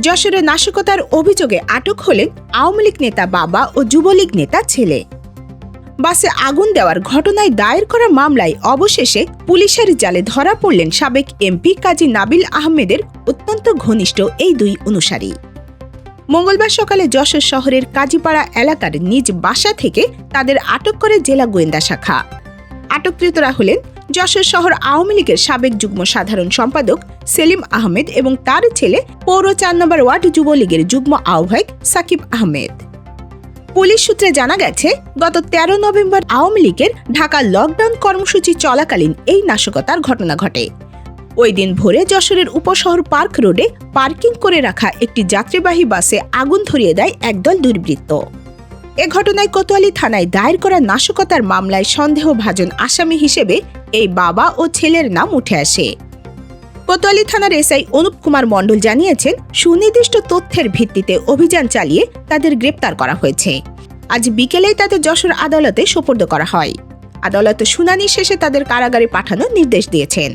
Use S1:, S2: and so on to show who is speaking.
S1: যশোরে নাশকতার অভিযোগে আটক হলেন আওয়ামী লীগ নেতা বাবা ও যুবলীগ নেতা ছেলে। বাসে আগুন দেওয়ার ঘটনায় দায়ের করা মামলায় অবশেষে পুলিশের জালে ধরা পড়লেন সাবেক এমপি কাজী নাবিল আহমেদের অত্যন্ত ঘনিষ্ঠ এই দুই অনুসারী। মঙ্গলবার সকালে যশোর শহরের কাজীপাড়া এলাকার নিজ বাসা থেকে তাদের আটক করে জেলা গোয়েন্দা শাখা। আটককৃতরা হলেন যশোর শহর আওয়ামী লীগের সাবেক যুগ্ম সাধারণ সম্পাদক সেলিম আহমেদ এবং তার ছেলে পৌর চার নম্বর ওয়ার্ড যুবলীগের যুগ্ম আহ্বায়ক সাকিব আহমেদ। পুলিশ সূত্রে জানা গেছে, গত তেরো নভেম্বর আওয়ামী লীগের ঢাকা লকডাউন কর্মসূচি চলাকালীন এই নাশকতার ঘটনা ঘটে। ওই দিন ভোরে যশোরের উপশহর পার্ক রোডে পার্কিং করে রাখা একটি যাত্রীবাহী বাসে আগুন ধরিয়ে দেয় একদল দুর্বৃত্ত। এ ঘটনায় কোতোয়ালি থানায় দায়ের করা নাশকতার মামলায় সন্দেহভাজন আসামি হিসেবে এই বাবা ও ছেলের নাম উঠে আসে। কোতোয়ালি থানার এসআই অনুপ কুমার মণ্ডল জানিয়েছেন, সুনির্দিষ্ট তথ্যের ভিত্তিতে অভিযান চালিয়ে তাদের গ্রেপ্তার করা হয়েছে। আজ বিকেলেই তাদের যশোর আদালতে সোপর্দ করা হয়। আদালত শুনানি শেষে তাদের কারাগারে পাঠানোর নির্দেশ দিয়েছেন।